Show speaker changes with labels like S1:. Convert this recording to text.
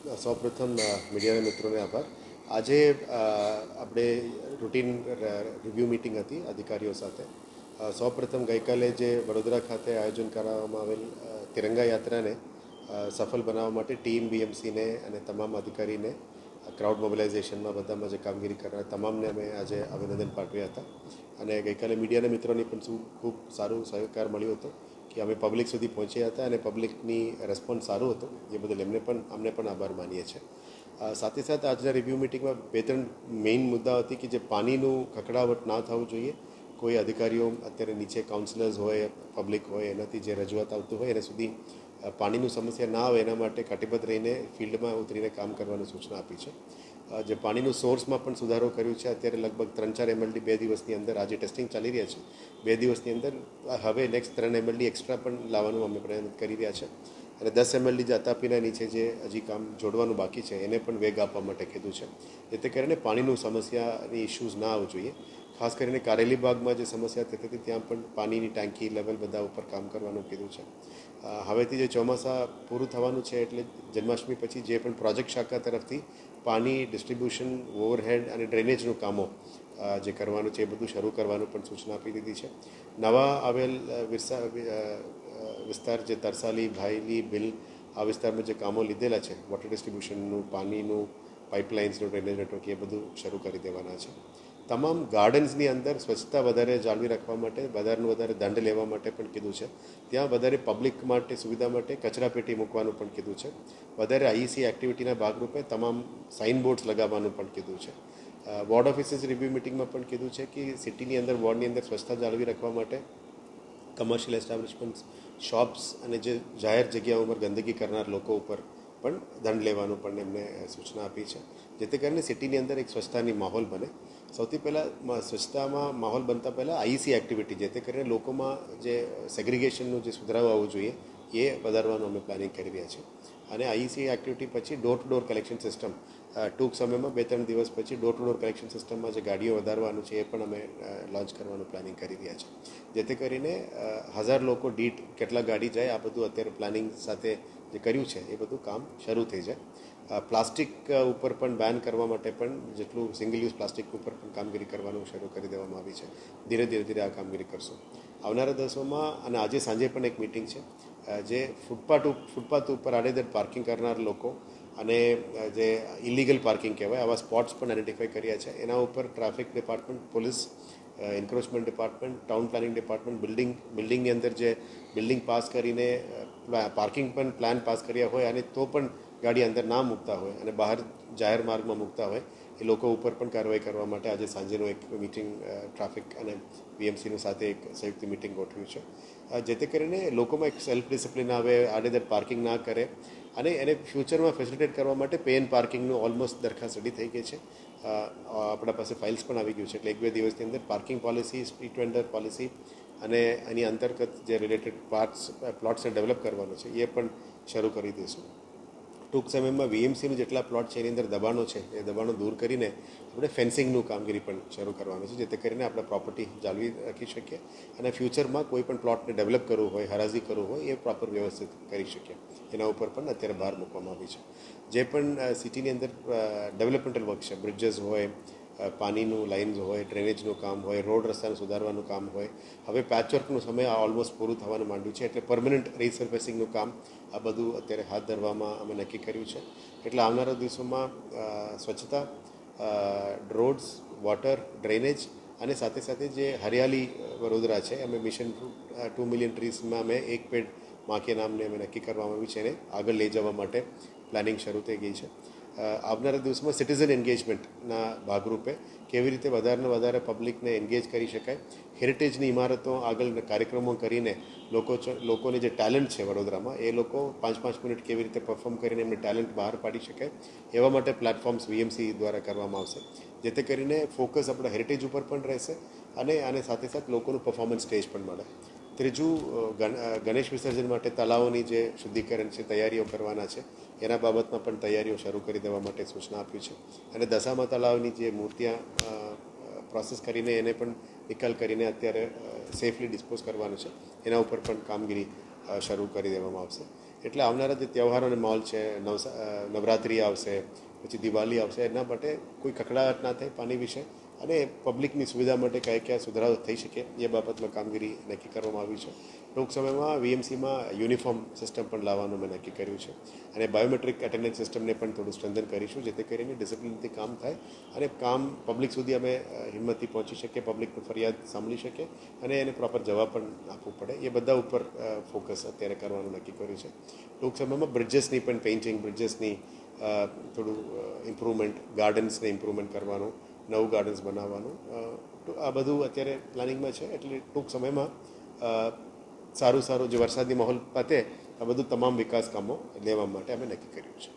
S1: સૌપ્રથમ મીડિયાના મિત્રોને આભાર. આજે આપણે રૂટીન રિવ્યૂ મિટિંગ હતી અધિકારીઓ સાથે. સૌપ્રથમ ગઈકાલે જે વડોદરા ખાતે આયોજન કરવામાં આવેલ તિરંગા યાત્રાને સફળ બનાવવા માટે ટીમ બીએમસીને અને તમામ અધિકારીને ક્રાઉડ મોબિલાઇઝેશનમાં બધામાં જે કામગીરી કરનાર તમામને અમે આજે અભિનંદન પાઠવ્યા હતા. અને ગઈકાલે મીડિયાના મિત્રોની પણ શું ખૂબ સારું સહકાર મળ્યો હતો. કે અમે પબ્લિક સુધી પહોંચ્યા હતા અને પબ્લિકની રેસ્પોન્સ સારો હતો. એ બદલ એમને પણ, અમને પણ આભાર માનીએ છીએ. સાથે સાથે આજના રિવ્યૂ મિટિંગમાં બે ત્રણ મેઇન મુદ્દા હતી કે જે પાણીનું ખકડાવટ ના થવું જોઈએ. કોઈ અધિકારીઓ અત્યારે નીચે કાઉન્સિલર્સ હોય પબ્લિક હોય, એનાથી જે રજૂઆત આવતું હોય, એના સુધી પાણીનું સમસ્યા ના આવે એના માટે કટિબદ્ધ રહીને ફિલ્ડમાં ઉતરીને કામ કરવાની સૂચના આપી છે. જે પાણીનું સોર્સમાં પણ સુધારો કર્યો છે. અત્યારે લગભગ ત્રણ ચાર એમએલડી બે દિવસની અંદર આજે ટેસ્ટિંગ ચાલી રહ્યા છે. બે દિવસની અંદર હવે નેક્સ્ટ ત્રણ એમએલડી એક્સ્ટ્રા પણ લાવવાનું અમે પ્રયત્ન કરી રહ્યા છે. અને દસ એમએલડી જે અતાપીના નીચે જે હજી કામ જોડવાનું બાકી છે, એને પણ વેગ આપવા માટે કીધું છે. જેથી કરીને પાણીનું સમસ્યાની ઇશ્યુઝ ના આવવું જોઈએ. ખાસ કરીને કારેલી બાગમાં જે સમસ્યા થતી હતી, ત્યાં પણ પાણીની ટાંકી લેવલ બધા ઉપર કામ કરવાનું કીધું છે. હવેથી જે ચોમાસા પૂરું થવાનું છે એટલે જન્માષ્ટમી પછી જે પણ પ્રોજેક્ટ શાખા તરફથી પાણી ડિસ્ટ્રીબ્યુશન, ઓવરહેડ અને ડ્રેનેજનું કામો જે કરવાનું છે એ બધું શરૂ કરવાનું પણ સૂચના આપી દીધી છે. નવા આવેલ વિસ્તાર વિસ્તાર જે તરસાલી ભાઈલી બિલ આ વિસ્તારમાં જે કામો લીધેલા છે વોટર ડિસ્ટ્રીબ્યુશનનું પાણીનું પાઇપલાઇન્સનું ડ્રેનેજ નેટવર્ક એ બધું શરૂ કરી દેવાના છે. તમામ ગાર્ડન્સની અંદર સ્વચ્છતા વધારે જાળવી રાખવા માટે વધારેનું વધારે દંડ લેવા માટે પણ કીધું છે. ત્યાં વધારે પબ્લિક માટે સુવિધા માટે કચરાપેટી મૂકવાનું પણ કીધું છે. વધારે આઈસી એક્ટિવિટીના ભાગરૂપે તમામ સાઇન બોર્ડ્સ લગાવવાનું પણ કીધું છે. વોર્ડ ઓફિસિસ રિવ્યૂ મિટિંગમાં પણ કીધું છે કે સિટીની અંદર વોર્ડની અંદર સ્વચ્છતા જાળવી રાખવા માટે કમર્શિયલ એસ્ટાબ્લિશમેન્ટ્સ શોપ્સ અને જે જાહેર જગ્યાઓ ઉપર ગંદકી કરનાર લોકો ઉપર પણ દંડ લેવાનું પણ એમને સૂચના આપી છે. જેથી કરીને સિટીની અંદર એક સ્વચ્છતાની માહોલ બને. સૌથી પહેલાં સ્વચ્છતામાં માહોલ બનતા પહેલાં આઈસી એક્ટિવિટી, જેથી કરીને લોકોમાં જે સેગ્રિગેશનનું જે સુધારો આવવો જોઈએ, એ વધારવાનું અમે પ્લાનિંગ કરી રહ્યા છીએ. અને આઈસી એક્ટિવિટી પછી door to door collection system ટૂંક સમયમાં બે ત્રણ દિવસ પછી ડોર ટુ ડોર કલેક્શન સિસ્ટમમાં જે ગાડીઓ વધારવાનું છે, એ પણ અમે લોન્ચ કરવાનું પ્લાનિંગ કરી રહ્યા છીએ. જેથી કરીને હજાર લોકો દીઠ કેટલા ગાડી જાય, આ બધું અત્યારે પ્લાનિંગ સાથે જે કર્યું છે, એ બધું કામ શરૂ થઈ જાય. પ્લાસ્ટિક ઉપર પણ બેન કરવા માટે પણ જેટલું સિંગલ યુઝ પ્લાસ્ટિક ઉપર પણ કામગીરી કરવાનું શરૂ કરી દેવામાં આવી છે. ધીરે ધીરે ધીરે આ કામગીરી કરશું. આવનારા દિવસોમાં અને આજે સાંજે પણ એક મિટિંગ છે જે ફૂટપાથ ફૂટપાથ ઉપર આડેધડ પાર્કિંગ કરનાર લોકો અને જે ઇલીગલ પાર્કિંગ કહેવાય, આવા સ્પોટ્સ પણ આઈડેન્ટિફાઈ કર્યા છે. એના ઉપર traffic department police encroachment department town planning department building બિલ્ડિંગની અંદર જે બિલ્ડિંગ પાસ કરીને પાર્કિંગ પણ પ્લાન પાસ કર્યા હોય અને તો પણ ગાડી અંદર ના મૂકતા હોય અને બહાર જાહેર માર્ગમાં મૂકતા હોય, એ લોકો ઉપર પણ કાર્યવાહી કરવા માટે આજે સાંજેનું એક મિટિંગ ટ્રાફિક અને બીએમસીનું સાથે એક સંયુક્ત મિટિંગ ગોઠવ્યું છે. જે જેથી કરીને લોકોમાં એક સેલ્ફ ડિસિપ્લિન આવે, આડેધડ પાર્કિંગ ના કરે અને એને ફ્યુચરમાં ફેસિલિટેટ કરવા માટે પે એન્ડ પાર્કિંગનું ઓલમોસ્ટ દરખાસ્ત રેડી થઈ ગઈ છે. આપણા પાસે ફાઇલ્સ પણ આવી ગયું છે. એટલે એક બે દિવસની અંદર parking policy street vendor policy અને એની અંતર્ગત જે રિલેટેડ પાર્ટ્સ પ્લોટ્સને ડેવલપ કરવાનો છે, એ પણ શરૂ કરી દઈશું. ટૂંક સમયમાં વીએમસીનું જેટલા પ્લોટ છે, એની અંદર દબાણો છે, એ દબાણો દૂર કરીને આપણે ફેન્સિંગનું કામગીરી પણ શરૂ કરવાનું છે, જેથી કરીને આપણે પ્રોપર્ટી જાળવી રાખી શકીએ અને ફ્યુચરમાં કોઈ પણ પ્લોટને ડેવલપ કરવું હોય, હરાજી કરવું હોય, એ પ્રોપર વ્યવસ્થિત કરી શકીએ. એના ઉપર પણ અત્યારે ભાર મૂકવામાં આવી છે. જે પણ સિટીની અંદર ડેવલપમેન્ટલ વર્ક છે બ્રિજેસ હોય પાણીનું લાઇન્સ હોય, ડ્રેનેજનું કામ હોય, રોડ રસ્તાને સુધારવાનું કામ હોય. હવે પેચવર્કનું સમય ઓલમોસ્ટ પૂરું થવાનું માંડ્યું છે એટલે પરમનન્ટ રીસર્ફેસિંગનું કામ આ બધું અત્યારે હાથ ધરવામાં અમે નક્કી કર્યું છે. એટલે આવનારા દિવસોમાં સ્વચ્છતા રોડ્સ વોટર ડ્રેનેજ અને સાથે સાથે જે હરિયાળી વડોદરા છે, અમે મિશન ટુ મિલિયન ટ્રીઝમાં અમે એક પેડમાં નામને અમે નક્કી કરવામાં આવ્યું છે એને આગળ લઈ જવા માટે પ્લાનિંગ શરૂ થઈ ગઈ છે. આવનારા દિવસમાં સિટીઝન એન્ગેજમેન્ટના ભાગરૂપે કેવી રીતે વધારે વધારે પબ્લિકને એન્ગેજ કરી શકાય હેરિટેજની ઇમારતો આગળ કાર્યક્રમો કરીને લોકો લોકોની જે ટેલેન્ટ છે વડોદરામાં, એ લોકો પાંચ પાંચ મિનિટ કેવી રીતે પરફોર્મ કરીને એમને ટેલેન્ટ બહાર પાડી શકાય, એવા માટે પ્લેટફોર્મ્સ વીએમસી દ્વારા કરવામાં આવશે, જેથી કરીને ફોકસ આપણા હેરિટેજ ઉપર પણ રહેશે અને આને સાથે સાથે લોકોનું પરફોર્મન્સ સ્ટેજ પણ મળે. ત્રીજું ગણ- ગણેશ વિસર્જન માટે તળાવોની જે શુદ્ધિકરણ છે, તૈયારીઓ કરવાના છે, એના બાબતમાં પણ તૈયારીઓ શરૂ કરી દેવા માટે સૂચના આપ્યું છે. અને દશામા તળાવની જે મૂર્તિયા પ્રોસેસ કરીને એને પણ નિકાલ કરીને અત્યારે સેફલી ડિસ્પોઝ કરવાનું છે. એના ઉપર પણ કામગીરી શરૂ કરી દેવામાં આવશે. એટલે આવનારા જે તહેવારોને માહોલ છે, નવસા નવરાત્રિ આવશે પછી દિવાળી આવશે, એના માટે કોઈ કકડાટ ના થાય પાણી વિશે. અને પબ્લિકની સુવિધા માટે કયા કયા સુધારાઓ થઈ શકે, એ બાબતમાં કામગીરી નક્કી કરવામાં આવી છે. ટૂંક સમયમાં વીએમસીમાં યુનિફોર્મ સિસ્ટમ પણ લાવવાનું મેં નક્કી કર્યું છે. અને બાયોમેટ્રિક એટેન્ડન્સ સિસ્ટમને પણ થોડું સ્ટ્રેન્થન કરીશું, જેથી કરીને ડિસિપ્લિનથી કામ થાય અને કામ પબ્લિક સુધી અમે હિંમતથી પહોંચી શકીએ, પબ્લિકની ફરિયાદ સાંભળી શકીએ અને એને પ્રોપર જવાબ પણ આપવું પડે. એ બધા ઉપર ફોકસ અત્યારે કરવાનું નક્કી કર્યું છે. ટૂંક સમયમાં બ્રિજેસની પણ, પેઇન્ટિંગ બ્રિજેસની થોડું ઇમ્પ્રુવમેન્ટ ગાર્ડન્સને ઇમ્પ્રુવમેન્ટ કરવાનું, નવું ગાર્ડન્સ બનાવવાનું. આ બધું અત્યારે પ્લાનિંગમાં છે. એટલે ટૂંક સમયમાં સારું સારું જે વરસાદની માહોલ પતે, આ બધું તમામ વિકાસ કામો લેવા માટે અમે નક્કી કર્યું છે.